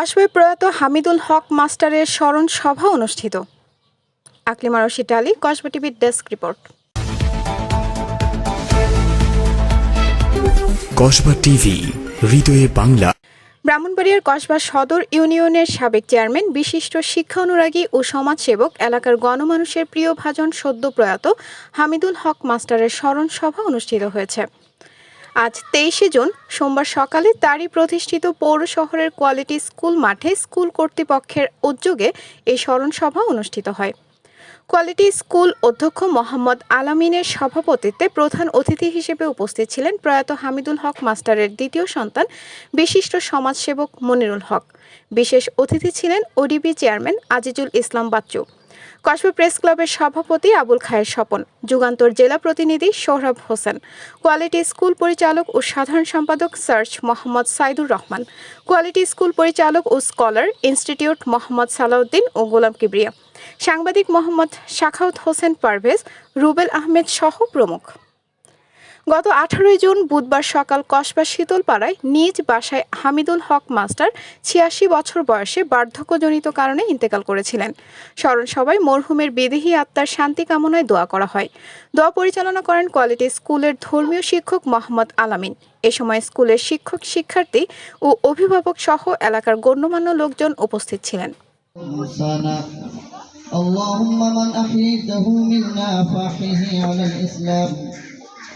কসবে প্রয়াত হামিদুল হক মাস্টারের স্মরণ সভা অনুষ্ঠিত। আকলিমা রশিদ আলী কসবা টিভির ডেস্ক রিপোর্ট। কসবা টিভি হৃদয়ে বাংলা। ব্রাহ্মণবাড়িয়ার কসবা সদর ইউনিয়নের সাবেক চেয়ারম্যান বিশিষ্ট শিক্ষা অনুরাগী ও সমাজসেবক এলাকার গণমানুষের প্রিয় ভাজন সদ্য প্রয়াত হামিদুল হক মাস্টারের স্মরণ সভা অনুষ্ঠিত হয়েছে। আজ তেইশে জুন, সোমবার সকালে তারই প্রতিষ্ঠিত পৌর শহরের কোয়ালিটি স্কুল মাঠে স্কুল কর্তৃপক্ষের উদ্যোগে এই স্মরণসভা অনুষ্ঠিত হয়। কোয়ালিটি স্কুল অধ্যক্ষ মোহাম্মদ আলামিনের সভাপতিত্বে প্রধান অতিথি হিসেবে উপস্থিত ছিলেন প্রয়াত হামিদুল হক মাস্টারের দ্বিতীয় সন্তান বিশিষ্ট সমাজসেবক মনিরুল হক। বিশেষ অতিথি ছিলেন ODB chairman Azizul Islam Bachchu. Kasba press ক্লাবের সভাপতি আবুল খায়ের স্বপন। যুগান্তর জেলা প্রতিনিধি সোহরাব হোসেন। কোয়ালিটি স্কুল পরিচালক ও সাধারণ সম্পাদক search Mohammad Saidur Rahman. Quality school পরিচালক ও স্কলার ইনস্টিটিউট মোহাম্মদ সালাউদ্দিন ও গোলাম কিবরিয়া। সাংবাদিক মোহাম্মদ শাখাউদ হোসেন পারভেজ, রুবেল আহমেদ সহ প্রমুখ। গত আঠারোই জুন বুধবার সকাল কসবা শীতলপাড়ায় নিজ বাসায় হামিদুল হক মাস্টার ছিয়াশি বছর বয়সে বার্ধক্যজনিত কারণে ইন্তেকাল করেছিলেন। স্মরণ সভায় মরহুমের বিদেহী আত্মার শান্তি কামনায় দোয়া করা হয়। দোয়া পরিচালনা করেন কোয়ালিটি স্কুলের ধর্মীয় শিক্ষক মোহাম্মদ আলামিন। এ সময় স্কুলের শিক্ষক, শিক্ষার্থী ও অভিভাবক সহ এলাকার গণ্যমান্য লোকজন উপস্থিত ছিলেন। اللهم من أحييته منا فأحيه على الإسلام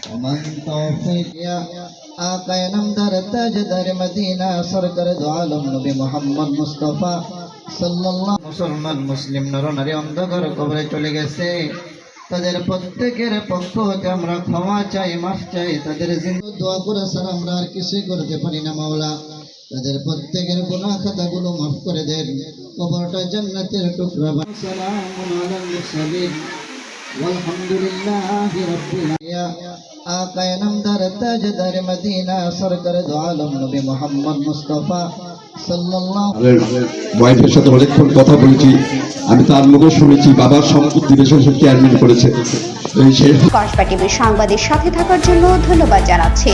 ومن توفيت يا آقا نمدر تاجدر مدينة سركر دعالم نبي محمد মুস্তফা সাল্লাল্লাহু মুসলমান মুসলিম নরনারী অন্ধকার কবরে চলে গেছে তাদের প্রত্যেকের পক্ষ হতে আমরা ক্ষমা চাই মাফ চাই তাদের জিন্দু দোয়া করে স্যার আমরা আর কিছুই করতে পারি না মাওলা তাদের প্রত্যেকের গোনা খাতাগুলো মাফ করে দেন। কবরটা জান্নাতের টুকরা ওয়াইফের সাথে অনেকক্ষণ কথা বলেছি। আমি তার মুখে শুনেছি বাবার সম্পত্তি চেয়ারম্যান করেছে। সাংবাদিক সাথে থাকার জন্য ধন্যবাদ জানাচ্ছি।